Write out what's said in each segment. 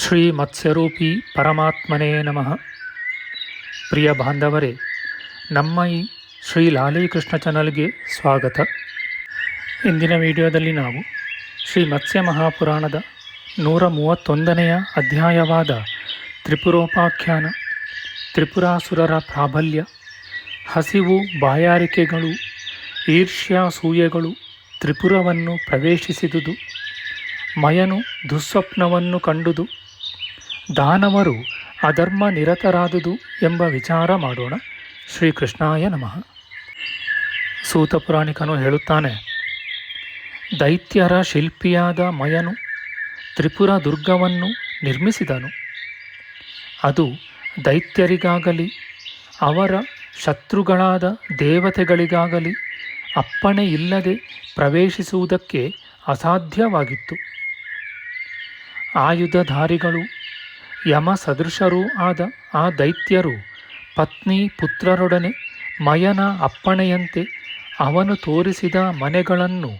ಶ್ರೀ ಮತ್ಸ್ಯರೂಪಿ ಪರಮಾತ್ಮನೇ ನಮಃ. ಪ್ರಿಯ ಬಾಂಧವರೇ, ನಮ್ಮ ಈ ಶ್ರೀ ಲಾಲೀಕೃಷ್ಣ ಚಾನಲ್ಗೆ ಸ್ವಾಗತ. ಇಂದಿನ ವಿಡಿಯೋದಲ್ಲಿ ನಾವು ಶ್ರೀ ಮತ್ಸ್ಯ ಮಹಾಪುರಾಣದ ನೂರ ಮೂವತ್ತೊಂದನೆಯ ಅಧ್ಯಾಯವಾದ ತ್ರಿಪುರೋಪಾಖ್ಯಾನ, ತ್ರಿಪುರಾಸುರರ ಪ್ರಾಬಲ್ಯ, ಹಸಿವು ಬಾಯಾರಿಕೆಗಳು ಈರ್ಷ್ಯಾಸೂಯೆಗಳು ತ್ರಿಪುರವನ್ನು ಪ್ರವೇಶಿಸಿದುದು, ಮಯನು ದುಸ್ವಪ್ನವನ್ನು ಕಂಡುದು ದಾನವರು ಅಧರ್ಮ ನಿರತರಾದುದು ಎಂಬ ವಿಚಾರ ಮಾಡೋಣ. ಶ್ರೀಕೃಷ್ಣಾಯ ನಮಃ. ಸೂತ ಪುರಾಣಿಕನು ಹೇಳುತ್ತಾನೆ, ದೈತ್ಯರ ಶಿಲ್ಪಿಯಾದ ಮಯನು ತ್ರಿಪುರ ದುರ್ಗವನ್ನು ನಿರ್ಮಿಸಿದನು. ಅದು ದೈತ್ಯರಿಗಾಗಲಿ, ಅವರ ಶತ್ರುಗಳಾದ ದೇವತೆಗಳಿಗಾಗಲಿ ಅಪ್ಪಣೆ ಇಲ್ಲದೆ ಪ್ರವೇಶಿಸುವುದಕ್ಕೆ ಅಸಾಧ್ಯವಾಗಿತ್ತು. ಆಯುಧಧಾರಿಗಳು ಯಮ ಸದೃಶರೂ ಆದ ಆ ದೈತ್ಯರು ಪತ್ನಿ ಪುತ್ರರೊಡನೆ ಮಯನ ಅಪ್ಪಣೆಯಂತೆ ಅವನು ತೋರಿಸಿದ ಮನೆಗಳನ್ನು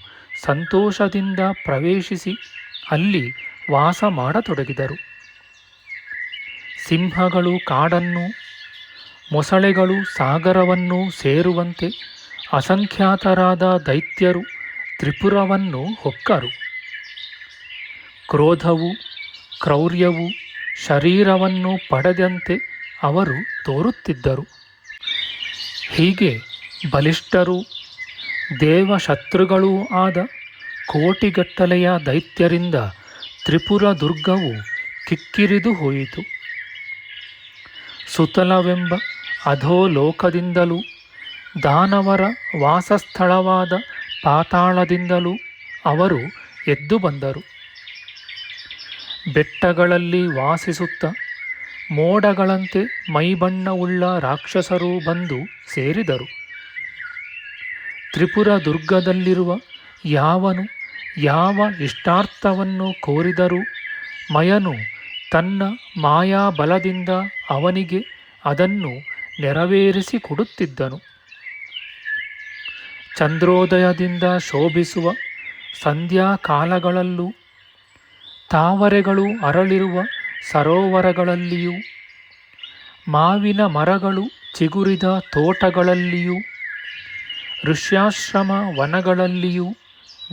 ಸಂತೋಷದಿಂದ ಪ್ರವೇಶಿಸಿ ಅಲ್ಲಿ ವಾಸ ಮಾಡತೊಡಗಿದರು. ಸಿಂಹಗಳು ಕಾಡನ್ನು, ಮೊಸಳೆಗಳು ಸಾಗರವನ್ನು ಸೇರುವಂತೆ ಅಸಂಖ್ಯಾತರಾದ ದೈತ್ಯರು ತ್ರಿಪುರವನ್ನು ಹೊಕ್ಕರು. ಕ್ರೋಧವು, ಕ್ರೌರ್ಯವು ಶರೀರವನ್ನು ಪಡೆದಂತೆ ಅವರು ತೋರುತ್ತಿದ್ದರು. ಹೀಗೆ ಬಲಿಷ್ಠರು, ದೇವಶತ್ರುಗಳೂ ಆದ ಕೋಟಿಗಟ್ಟಲೆಯ ದೈತ್ಯರಿಂದ ತ್ರಿಪುರ ದುರ್ಗವು ಕಿಕ್ಕಿರಿದು ಹೋಯಿತು. ಸುತಲವೆಂಬ ಅಧೋಲೋಕದಿಂದಲೂ, ದಾನವರ ವಾಸಸ್ಥಳವಾದ ಪಾತಾಳದಿಂದಲೂ ಅವರು ಎದ್ದು ಬಂದರು. ಬೆಟ್ಟಗಳಲ್ಲಿ ವಾಸಿಸುತ್ತ ಮೋಡಗಳಂತೆ ಮೈಬಣ್ಣವುಳ್ಳ ರಾಕ್ಷಸರು ಬಂದು ಸೇರಿದರು. ತ್ರಿಪುರ ದುರ್ಗದಲ್ಲಿರುವ ಯಾವನು ಯಾವ ಇಷ್ಟಾರ್ಥವನ್ನು ಕೋರಿದರೂ ಮಯನು ತನ್ನ ಮಾಯಾಬಲದಿಂದ ಅವನಿಗೆ ಅದನ್ನು ನೆರವೇರಿಸಿ ಕೊಡುತ್ತಿದ್ದನು. ಚಂದ್ರೋದಯದಿಂದ ಶೋಭಿಸುವ ಸಂಧ್ಯಾಕಾಲಗಳಲ್ಲೂ ತಾವರೆಗಳು ಅರಳಿರುವ ಸರೋವರಗಳಲ್ಲಿಯೂ, ಮಾವಿನ ಮರಗಳು ಚಿಗುರಿದ ತೋಟಗಳಲ್ಲಿಯೂ, ಋಷ್ಯಾಶ್ರಮ ವನಗಳಲ್ಲಿಯೂ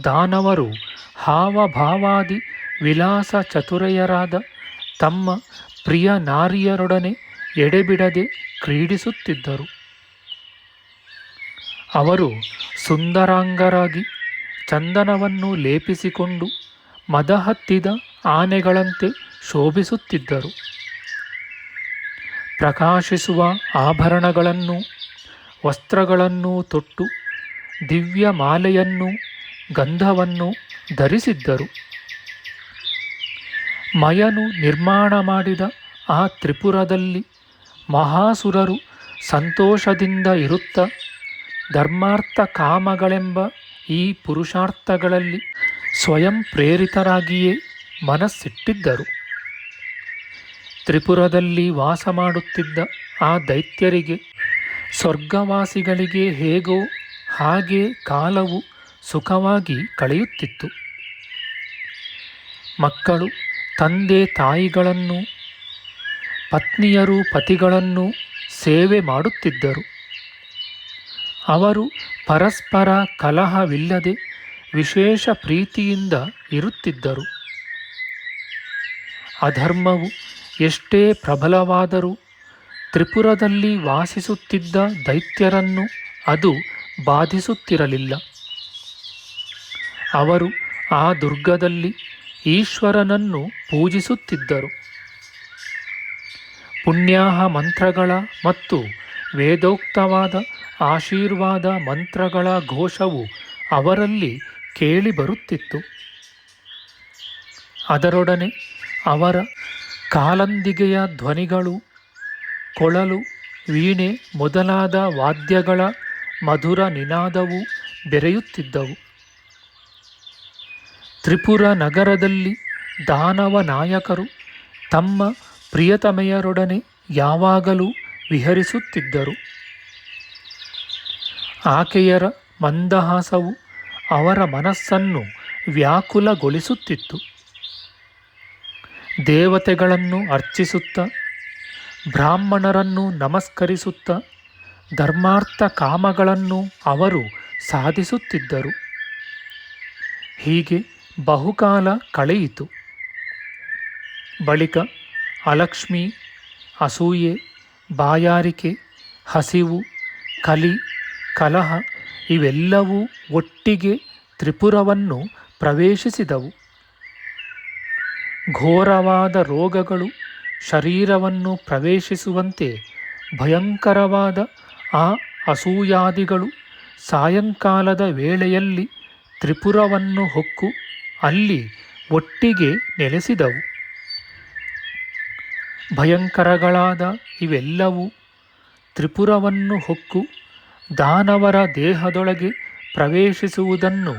ದಾನವರು ಹಾವಭಾವಾದಿ ವಿಲಾಸ ಚತುರೆಯರಾದ ತಮ್ಮ ಪ್ರಿಯ ನಾರಿಯರೊಡನೆ ಎಡೆಬಿಡದೆ ಕ್ರೀಡಿಸುತ್ತಿದ್ದರು. ಅವರು ಸುಂದರಾಂಗರಾಗಿ ಚಂದನವನ್ನು ಲೇಪಿಸಿಕೊಂಡು ಮದಹತ್ತಿದ ಆನೆಗಳಂತೆ ಶೋಭಿಸುತ್ತಿದ್ದರು. ಪ್ರಕಾಶಿಸುವ ಆಭರಣಗಳನ್ನು, ವಸ್ತ್ರಗಳನ್ನು ತೊಟ್ಟು, ದಿವ್ಯ ಮಾಲೆಯನ್ನು, ಗಂಧವನ್ನು ಧರಿಸಿದ್ದರು. ಮಯನು ನಿರ್ಮಾಣ ಮಾಡಿದ ಆ ತ್ರಿಪುರದಲ್ಲಿ ಮಹಾಸುರರು ಸಂತೋಷದಿಂದ ಇರುತ್ತ ಧರ್ಮಾರ್ಥ ಕಾಮಗಳೆಂಬ ಈ ಪುರುಷಾರ್ಥಗಳಲ್ಲಿ ಸ್ವಯಂ ಪ್ರೇರಿತರಾಗಿಯೇ ಮನಸ್ಸಿಟ್ಟಿದ್ದರು. ತ್ರಿಪುರದಲ್ಲಿ ವಾಸ ಮಾಡುತ್ತಿದ್ದ ಆ ದೈತ್ಯರಿಗೆ, ಸ್ವರ್ಗವಾಸಿಗಳಿಗೆ ಹೇಗೋ ಹಾಗೆ ಕಾಲವು ಸುಖವಾಗಿ ಕಳೆಯುತ್ತಿತ್ತು. ಮಕ್ಕಳು, ತಂದೆ ತಾಯಿಗಳನ್ನು, ಪತ್ನಿಯರು ಪತಿಗಳನ್ನು ಸೇವೆ ಮಾಡುತ್ತಿದ್ದರು. ಅವರು ಪರಸ್ಪರ ಕಲಹವಿಲ್ಲದೆ ವಿಶೇಷ ಪ್ರೀತಿಯಿಂದ ಇರುತ್ತಿದ್ದರು. ಅಧರ್ಮವು ಎಷ್ಟೇ ಪ್ರಬಲವಾದರೂ ತ್ರಿಪುರದಲ್ಲಿ ವಾಸಿಸುತ್ತಿದ್ದ ದೈತ್ಯರನ್ನು ಅದು ಬಾಧಿಸುತ್ತಿರಲಿಲ್ಲ. ಅವರು ಆ ದುರ್ಗದಲ್ಲಿ ಈಶ್ವರನನ್ನು ಪೂಜಿಸುತ್ತಿದ್ದರು. ಪುಣ್ಯಾಹ ಮಂತ್ರಗಳ ಮತ್ತು ವೇದೋಕ್ತವಾದ ಆಶೀರ್ವಾದ ಮಂತ್ರಗಳ ಘೋಷವು ಅವರಲ್ಲಿ ಕೇಳಿಬರುತ್ತಿತ್ತು ಅದರೊಡನೆ ಅವರ ಕಾಲಂದಿಗೆಯ ಧ್ವನಿಗಳು, ಕೊಳಲು, ವೀಣೆ ಮೊದಲಾದ ವಾದ್ಯಗಳ ಮಧುರ ನಿನಾದವು ಬೆರೆಯುತ್ತಿದ್ದವು. ತ್ರಿಪುರ ನಗರದಲ್ಲಿ ದಾನವ ನಾಯಕರು ತಮ್ಮ ಪ್ರಿಯತಮೆಯರೊಡನೆ ಯಾವಾಗಲೂ ವಿಹರಿಸುತ್ತಿದ್ದರು. ಆಕೆಯರ ಮಂದಹಾಸವು ಅವರ ಮನಸ್ಸನ್ನು ವ್ಯಾಕುಲಗೊಳಿಸುತ್ತಿತ್ತು. ದೇವತೆಗಳನ್ನು ಅರ್ಚಿಸುತ್ತ, ಬ್ರಾಹ್ಮಣರನ್ನು ನಮಸ್ಕರಿಸುತ್ತ, ಧರ್ಮಾರ್ಥ ಕಾಮಗಳನ್ನು ಅವರು ಸಾಧಿಸುತ್ತಿದ್ದರು. ಹೀಗೆ ಬಹುಕಾಲ ಕಳೆಯಿತು. ಬಳಿಕ ಅಲಕ್ಷ್ಮಿ, ಅಸೂಯೆ, ಬಾಯಾರಿಕೆ, ಹಸಿವು, ಕಲಿ, ಕಲಹ ಇವೆಲ್ಲವೂ ಒಟ್ಟಿಗೆ ತ್ರಿಪುರವನ್ನು ಪ್ರವೇಶಿಸಿದವು. ಘೋರವಾದ ರೋಗಗಳು ಶರೀರವನ್ನು ಪ್ರವೇಶಿಸುವಂತೆ ಭಯಂಕರವಾದ ಆ ಅಸೂಯಾದಿಗಳು ಸಾಯಂಕಾಲದ ವೇಳೆಯಲ್ಲಿ ತ್ರಿಪುರವನ್ನು ಹೊಕ್ಕು ಅಲ್ಲಿ ಒಟ್ಟಿಗೆ ನೆಲೆಸಿದವು. ಭಯಂಕರಗಳಾದ ಇವೆಲ್ಲವೂ ತ್ರಿಪುರವನ್ನು ಹೊಕ್ಕು ದಾನವರ ದೇಹದೊಳಗೆ ಪ್ರವೇಶಿಸುವುದನ್ನು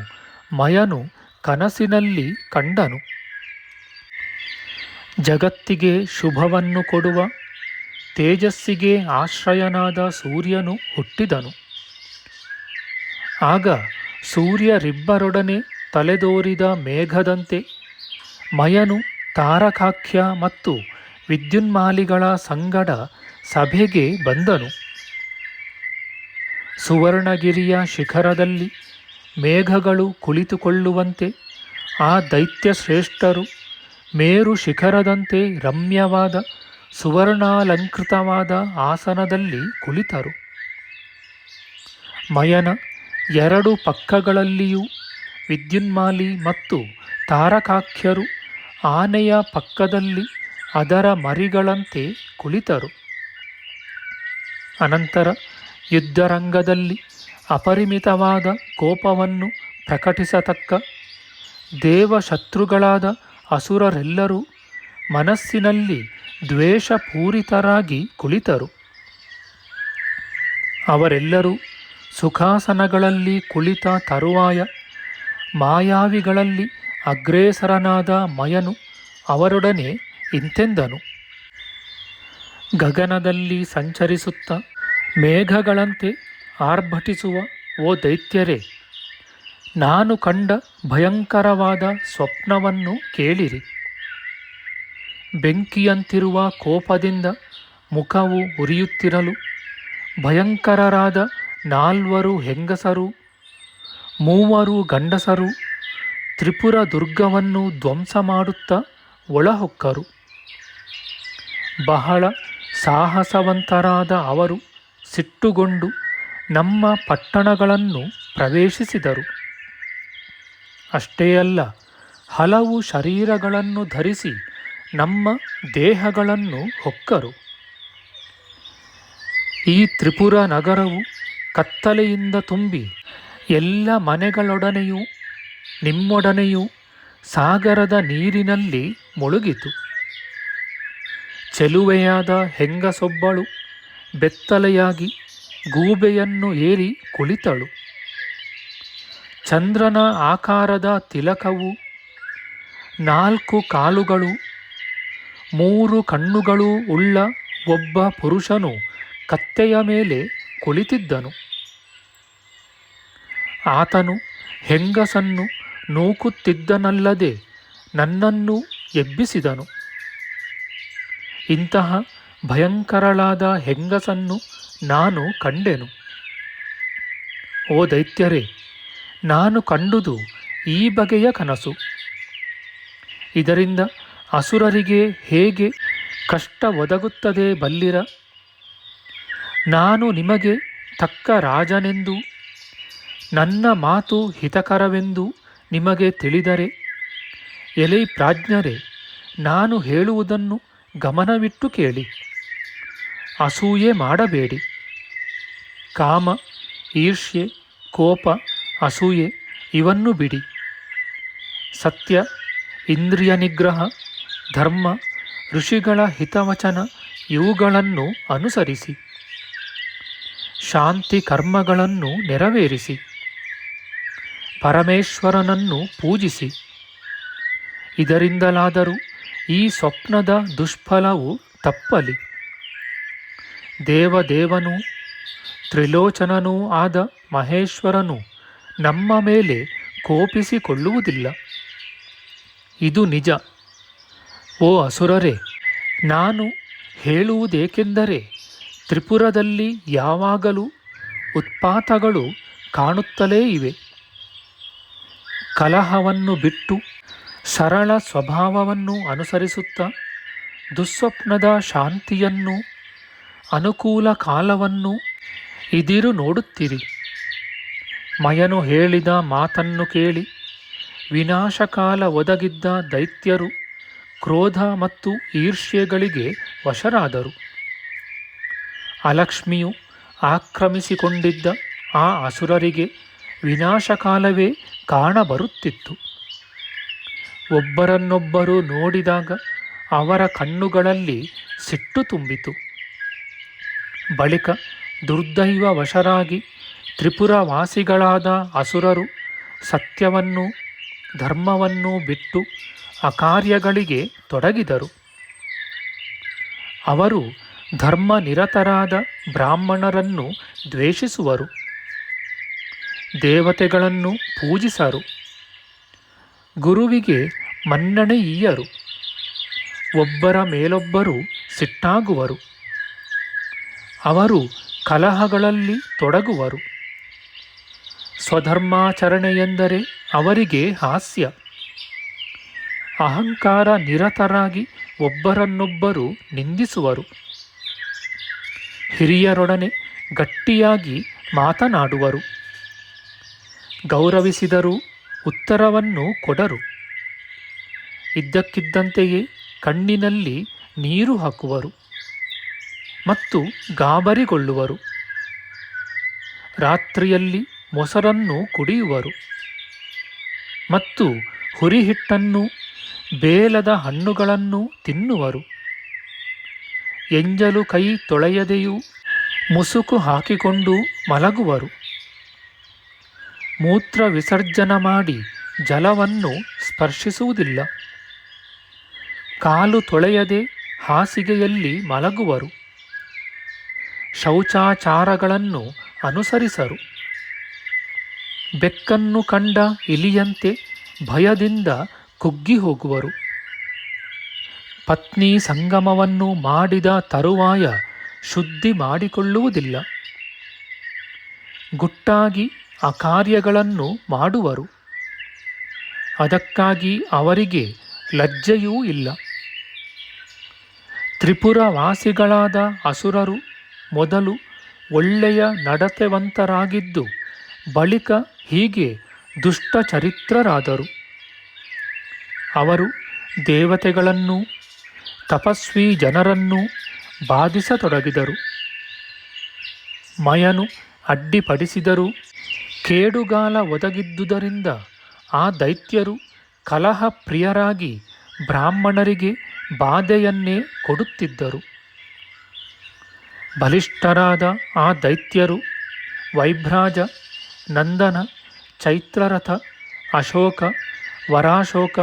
ಮಯನು ಕನಸಿನಲ್ಲಿ ಕಂಡನು. ಜಗತ್ತಿಗೆ ಶುಭವನ್ನು ಕೊಡುವ ತೇಜಸ್ಸಿಗೆ ಆಶ್ರಯನಾದ ಸೂರ್ಯನು ಹುಟ್ಟಿದನು. ಆಗ ಸೂರ್ಯರಿಬ್ಬರೊಡನೆ ತಲೆದೋರಿದ ಮೇಘದಂತೆ ಮಯನು ತಾರಕಾಖ್ಯ ಮತ್ತು ವಿದ್ಯುನ್ಮಾಲಿಗಳ ಸಂಗಡ ಸಭೆಗೆ ಬಂದನು. ಸುವರ್ಣಗಿರಿಯ ಶಿಖರದಲ್ಲಿ ಮೇಘಗಳು ಕುಳಿತುಕೊಳ್ಳುವಂತೆ ಆ ದೈತ್ಯ ಶ್ರೇಷ್ಠರು ಮೇರು ಶಿಖರದಂತೆ ರಮ್ಯವಾದ ಸುವರ್ಣಾಲಂಕೃತವಾದ ಆಸನದಲ್ಲಿ ಕುಳಿತರು. ಮಯನ ಎರಡು ಪಕ್ಕಗಳಲ್ಲಿಯೂ ವಿದ್ಯುನ್ಮಾಲಿ ಮತ್ತು ತಾರಕಾಖ್ಯರು ಆನೆಯ ಪಕ್ಕದಲ್ಲಿ ಅದರ ಮರಿಗಳಂತೆ ಕುಳಿತರು. ಅನಂತರ ಯುದ್ಧರಂಗದಲ್ಲಿ ಅಪರಿಮಿತವಾದ ಕೋಪವನ್ನು ಪ್ರಕಟಿಸತಕ್ಕ ದೇವಶತ್ರುಗಳಾದ ಅಸುರರೆಲ್ಲರೂ ಮನಸ್ಸಿನಲ್ಲಿ ದ್ವೇಷಪೂರಿತರಾಗಿ ಕುಳಿತರು. ಅವರೆಲ್ಲರೂ ಸುಖಾಸನಗಳಲ್ಲಿ ಕುಳಿತ ತರುವಾಯ ಮಾಯಾವಿಗಳಲ್ಲಿ ಅಗ್ರೇಸರನಾದ ಮಯನು ಅವರೊಡನೆ ಇಂತೆಂದನು. ಗಗನದಲ್ಲಿ ಸಂಚರಿಸುತ್ತ ಮೇಘಗಳಂತೆ ಆರ್ಭಟಿಸುವ ಓ ದೈತ್ಯರೇ, ನಾನು ಕಂಡ ಭಯಂಕರವಾದ ಸ್ವಪ್ನವನ್ನು ಕೇಳಿರಿ. ಬೆಂಕಿಯಂತಿರುವ ಕೋಪದಿಂದ ಮುಖವು ಉರಿಯುತ್ತಿರಲು ಭಯಂಕರರಾದ ನಾಲ್ವರು ಹೆಂಗಸರು, ಮೂವರು ಗಂಡಸರು, ತ್ರಿಪುರ ದುರ್ಗವನ್ನು ಧ್ವಂಸ ಮಾಡುತ್ತಾ ಒಳಹೊಕ್ಕರು. ಬಹಳ ಸಾಹಸವಂತರಾದ ಅವರು ಸಿಟ್ಟುಗೊಂಡು ನಮ್ಮ ಪಟ್ಟಣಗಳನ್ನು ಪ್ರವೇಶಿಸಿದರು. ಅಷ್ಟೇ ಅಲ್ಲ, ಹಲವು ಶರೀರಗಳನ್ನು ಧರಿಸಿ ನಮ್ಮ ದೇಹಗಳನ್ನು ಹೊಕ್ಕರು. ಈ ತ್ರಿಪುರ ನಗರವು ಕತ್ತಲೆಯಿಂದ ತುಂಬಿ ಎಲ್ಲ ಮನೆಗಳೊಡನೆಯೂ ನಿಮ್ಮೊಡನೆಯೂ ಸಾಗರದ ನೀರಿನಲ್ಲಿ ಮುಳುಗಿತು. ಚೆಲುವೆಯಾದ ಹೆಂಗಸೊಬ್ಬಳು ಬೆತ್ತಲೆಯಾಗಿ ಗೂಬೆಯನ್ನು ಏರಿ ಕುಳಿತಳು. ಚಂದ್ರನ ಆಕಾರದ ತಿಲಕವು ನಾಲ್ಕು ಕಾಲುಗಳು, ಮೂರು ಕಣ್ಣುಗಳು ಉಳ್ಳ ಒಬ್ಬ ಪುರುಷನು ಕತ್ತೆಯ ಮೇಲೆ ಕುಳಿತಿದ್ದನು. ಆತನು ಹೆಂಗಸನ್ನು ನೂಕುತ್ತಿದ್ದನಲ್ಲದೆ ನನ್ನನ್ನು ಎಬ್ಬಿಸಿದನು. ಇಂತಹ ಭಯಂಕರಳಾದ ಹೆಂಗಸನ್ನು ನಾನು ಕಂಡೆನು. ಓ ದೈತ್ಯರೇ, ನಾನು ಕಂಡುದು ಈ ಬಗೆಯ ಕನಸು. ಇದರಿಂದ ಅಸುರರಿಗೆ ಹೇಗೆ ಕಷ್ಟ ಒದಗುತ್ತದೆ ಬಲ್ಲಿರ? ನಾನು ನಿಮಗೆ ತಕ್ಕ ರಾಜನೆಂದು, ನನ್ನ ಮಾತು ಹಿತಕರವೆಂದು ನಿಮಗೆ ತಿಳಿದರೆ, ಎಲೈ ಪ್ರಾಜ್ಞರೇ, ನಾನು ಹೇಳುವುದನ್ನು ಗಮನವಿಟ್ಟು ಕೇಳಿ. ಅಸೂಯೆ ಮಾಡಬೇಡಿ. ಕಾಮ, ಈರ್ಷ್ಯೆ, ಕೋಪ, ಅಸೂಯೆ ಇವನ್ನು ಬಿಡಿ. ಸತ್ಯ, ಇಂದ್ರಿಯ ನಿಗ್ರಹ, ಧರ್ಮ, ಋಷಿಗಳ ಹಿತವಚನ ಇವುಗಳನ್ನು ಅನುಸರಿಸಿ. ಶಾಂತಿ ಕರ್ಮಗಳನ್ನು ನೆರವೇರಿಸಿ. ಪರಮೇಶ್ವರನನ್ನು ಪೂಜಿಸಿ. ಇದರಿಂದಲಾದರೂ ಈ ಸ್ವಪ್ನದ ದುಷ್ಫಲವು ತಪ್ಪಲಿ. ದೇವದೇವನೂ, ತ್ರಿಲೋಚನನೂ ಆದ ಮಹೇಶ್ವರನು ನಮ್ಮ ಮೇಲೆ ಕೋಪಿಸಿಕೊಳ್ಳುವುದಿಲ್ಲ. ಇದು ನಿಜ. ಓ ಅಸುರರೇ, ನಾನು ಹೇಳುವುದೇಕೆಂದರೆ ತ್ರಿಪುರದಲ್ಲಿ ಯಾವಾಗಲೂ ಉತ್ಪಾತಗಳು ಕಾಣುತ್ತಲೇ ಇವೆ. ಕಲಹವನ್ನು ಬಿಟ್ಟು ಸರಳ ಸ್ವಭಾವವನ್ನು ಅನುಸರಿಸುತ್ತಾ ದುಸ್ವಪ್ನದ ಶಾಂತಿಯನ್ನು ಅನುಕೂಲ ಕಾಲವನ್ನು ಇದಿರು ನೋಡುತ್ತಿರಿ. ಮಯನು ಹೇಳಿದ ಮಾತನ್ನು ಕೇಳಿ ವಿನಾಶಕಾಲ ಒದಗಿದ್ದ ದೈತ್ಯರು ಕ್ರೋಧ ಮತ್ತು ಈರ್ಷ್ಯೆಗಳಿಗೆ ವಶರಾದರು. ಅಲಕ್ಷ್ಮಿಯು ಆಕ್ರಮಿಸಿಕೊಂಡಿದ್ದ ಆ ಅಸುರರಿಗೆ ವಿನಾಶಕಾಲವೇ ಕಾಣಬರುತ್ತಿತ್ತು. ಒಬ್ಬರನ್ನೊಬ್ಬರು ನೋಡಿದಾಗ ಅವರ ಕಣ್ಣುಗಳಲ್ಲಿ ಸಿಟ್ಟು ತುಂಬಿತು. ಬಳಿಕ ದುರ್ದೈವ ವಶರಾಗಿ ತ್ರಿಪುರವಾಸಿಗಳಾದ ಅಸುರರು ಸತ್ಯವನ್ನು, ಧರ್ಮವನ್ನು ಬಿಟ್ಟು ಅಕಾರ್ಯಗಳಿಗೆ ತೊಡಗಿದರು. ಅವರು ಧರ್ಮ ನಿರತರಾದ ಬ್ರಾಹ್ಮಣರನ್ನು ದ್ವೇಷಿಸುವರು. ದೇವತೆಗಳನ್ನು ಪೂಜಿಸರು. ಗುರುವಿಗೆ ಮನ್ನಣೆಯೀಯರು. ಒಬ್ಬರ ಮೇಲೊಬ್ಬರು ಸಿಟ್ಟಾಗುವರು. ಅವರು ಕಲಹಗಳಲ್ಲಿ ತೊಡಗುವರು. ಸ್ವಧರ್ಮಾಚರಣೆ ಎಂದರೆ ಅವರಿಗೆ ಹಾಸ್ಯ. ಅಹಂಕಾರ ನಿರತರಾಗಿ ಒಬ್ಬರನ್ನೊಬ್ಬರು ನಿಂದಿಸುವರು. ಹಿರಿಯರೊಡನೆ ಗಟ್ಟಿಯಾಗಿ ಮಾತನಾಡುವರು. ಗೌರವಿಸಿದರೂ ಉತ್ತರವನ್ನು ಕೊಡರು. ಇದ್ದಕ್ಕಿದ್ದಂತೆಯೇ ಕಣ್ಣಿನಲ್ಲಿ ನೀರು ಹಾಕುವರು. ಮತ್ತು ಗಾಬರಿಗೊಳ್ಳುವರು. ರಾತ್ರಿಯಲ್ಲಿ ಮೊಸರನ್ನು ಕುಡಿಯುವರು. ಮತ್ತು ಹುರಿಹಿಟ್ಟನ್ನು, ಬೇಲದ ಹಣ್ಣುಗಳನ್ನು ತಿನ್ನುವರು. ಎಂಜಲು ಕೈ ತೊಳೆಯದೆಯೂ ಮುಸುಕು ಹಾಕಿಕೊಂಡು ಮಲಗುವರು. ಮೂತ್ರ ವಿಸರ್ಜನ ಮಾಡಿ ಜಲವನ್ನು ಸ್ಪರ್ಶಿಸುವುದಿಲ್ಲ. ಕಾಲು ತೊಳೆಯದೆ ಹಾಸಿಗೆಯಲ್ಲಿ ಮಲಗುವರು. ಶೌಚಾಚಾರಗಳನ್ನು ಅನುಸರಿಸರು. ಬೆಕ್ಕನ್ನು ಕಂಡ ಇಲಿಯಂತೆ ಭಯದಿಂದ ಕುಗ್ಗಿ ಹೋಗುವರು ಪತ್ನಿ ಸಂಗಮವನ್ನು ಮಾಡಿದ ತರುವಾಯ ಶುದ್ಧಿ ಮಾಡಿಕೊಳ್ಳುವುದಿಲ್ಲ. ಗುಟ್ಟಾಗಿ ಆ ಕಾರ್ಯಗಳನ್ನು ಮಾಡುವರು. ಅದಕ್ಕಾಗಿ ಅವರಿಗೆ ಲಜ್ಜೆಯೂ ಇಲ್ಲ. ತ್ರಿಪುರವಾಸಿಗಳಾದ ಅಸುರರು ಮೊದಲು ಒಳ್ಳೆಯ ನಡತೆವಂತರಾಗಿದ್ದು, ಬಳಿಕ ಹೀಗೆ ದುಷ್ಟ ಚರಿತ್ರರಾದರು ಅವರು ದೇವತೆಗಳನ್ನು, ತಪಸ್ವಿ ಜನರನ್ನು ಬಾಧಿಸತೊಡಗಿದರು. ಮಯನು ಅಡ್ಡಿಪಡಿಸಿದರು, ಕೇಡುಗಾಲ ಒದಗಿದ್ದುದರಿಂದ ಆ ದೈತ್ಯರು ಕಲಹ ಪ್ರಿಯರಾಗಿ ಬ್ರಾಹ್ಮಣರಿಗೆ ಬಾಧೆಯನ್ನೇ ಕೊಡುತ್ತಿದ್ದರು. ಬಲಿಷ್ಠರಾದ ಆ ದೈತ್ಯರು ವೈಭ್ರಾಜ, ನಂದನ, ಚೈತ್ರರಥ, ಅಶೋಕ, ವರಾಶೋಕ,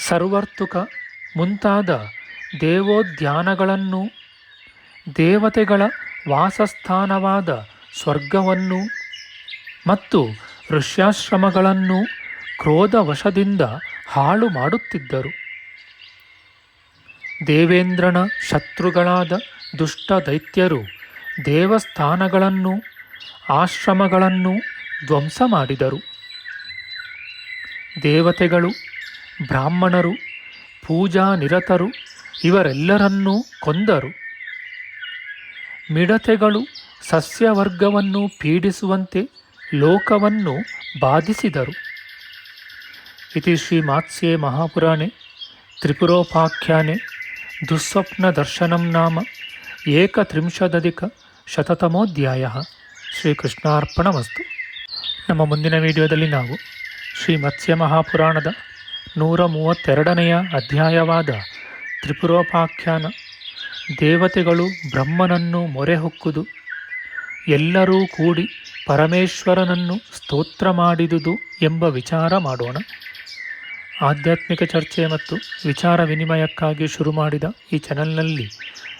ಸರ್ವರ್ತುಕ ಮುಂತಾದ ದೇವೋದ್ಯಾನಗಳನ್ನು ದೇವತೆಗಳ ವಾಸಸ್ಥಾನವಾದ ಸ್ವರ್ಗವನ್ನು ಮತ್ತು ಋಷ್ಯಾಶ್ರಮಗಳನ್ನು ಕ್ರೋಧವಶದಿಂದ ಹಾಳು ಮಾಡುತ್ತಿದ್ದರು ದೇವೇಂದ್ರನ ಶತ್ರುಗಳಾದ ದುಷ್ಟ ದೈತ್ಯರು ದೇವಸ್ಥಾನಗಳನ್ನು, ಆಶ್ರಮಗಳನ್ನು ಧ್ವಂಸ ಮಾಡಿದರು ದೇವತೆಗಳು, ಬ್ರಾಹ್ಮಣರು ಪೂಜಾ ನಿರತರು ಇವರೆಲ್ಲರನ್ನೂ ಕೊಂದರು. ಮಿಡತೆಗಳು ಸಸ್ಯವರ್ಗವನ್ನು ಪೀಡಿಸುವಂತೆ ಲೋಕವನ್ನು ಬಾಧಿಸಿದರು. ಇತಿ ಶ್ರೀ ಮಾತ್ಸ್ಯೆ ಮಹಾಪುರಾಣೆ, ತ್ರಿಪುರೋಪಾಖ್ಯಾನೆ ದುಸ್ವಪ್ನದರ್ಶನಂ ನಾಮ ಏಕತ್ರಿಂಶದಧಿಕ ಶತತಮೋಧ್ಯಾಯ ಶ್ರೀಕೃಷ್ಣಾರ್ಪಣಮಸ್ತು. ನಮ್ಮ ಮುಂದಿನ ವಿಡಿಯೋದಲ್ಲಿ ನಾವು ಶ್ರೀ ಮತ್ಸ್ಯ ಮಹಾಪುರಾಣದ ನೂರ ಮೂವತ್ತೆರಡನೆಯ ಅಧ್ಯಾಯವಾದ ತ್ರಿಪುರೋಪಾಖ್ಯಾನ, ದೇವತೆಗಳು ಬ್ರಹ್ಮನನ್ನು ಮೊರೆ ಹೊಕ್ಕುದು ಎಲ್ಲರೂ ಕೂಡಿ ಪರಮೇಶ್ವರನನ್ನು ಸ್ತೋತ್ರ ಮಾಡಿದುದು ಎಂಬ ವಿಚಾರ ಮಾಡೋಣ. ಆಧ್ಯಾತ್ಮಿಕ ಚರ್ಚೆ ಮತ್ತು ವಿಚಾರ ವಿನಿಮಯಕ್ಕಾಗಿ ಶುರು ಮಾಡಿದ ಈ ಚಾನಲ್ನಲ್ಲಿ